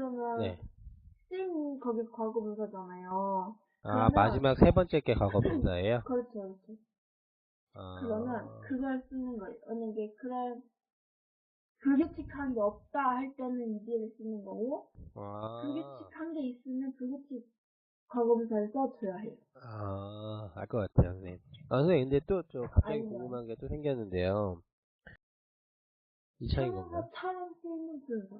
그러면 네. 쓰인 거기 과거 분사잖아요. 아, 그러면- 마지막 세 번째 게 과거 분사예요? 그렇죠, 그렇죠. 아, 그러면 그걸 쓰는 거예요. 만약에 그런 불규칙한 게 없다 할 때는 이디를 쓰는 거고 아, 불규칙한 게 있으면 불규칙 과거분사를 써줘야 해요. 아, 알 것 같아요, 선생님. 아, 선생님, 근데 또, 저, 갑자기 아니요. 궁금한 게 또 생겼는데요. 이 차인 건가요? 형용사처럼 쓰이는 분사.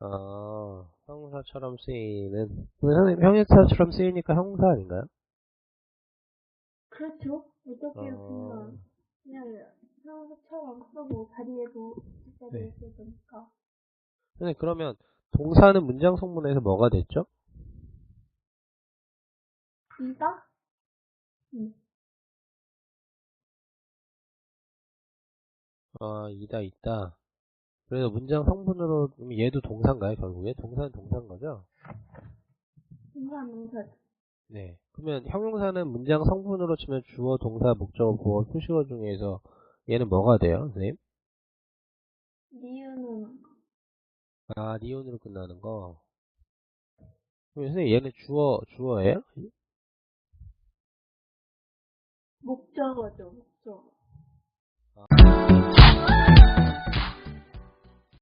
아, 형사처럼 쓰이는, 왜 선생님, 형용사처럼 쓰이니까 형사 아닌가요? 그렇죠. 어떻게 어. 보면 그냥 형용사처럼 쓰고 자리에도 자리에 네. 쓰니까 선생님, 그러면, 동사는 문장 성문에서 뭐가 됐죠? 이다? 응. 아, 이다, 있다. 그래서 문장 성분으로, 얘도 동사인가요, 결국에? 동사는 동사인 거죠? 동사 명사 네. 그러면 형용사는 문장 성분으로 치면 주어, 동사, 목적어, 보어, 수식어 중에서 얘는 뭐가 돼요, 선생님? 니은은 아, 니온으로 끝나는 거. 그럼 선생님, 얘는 주어, 주어예요? 목적어죠.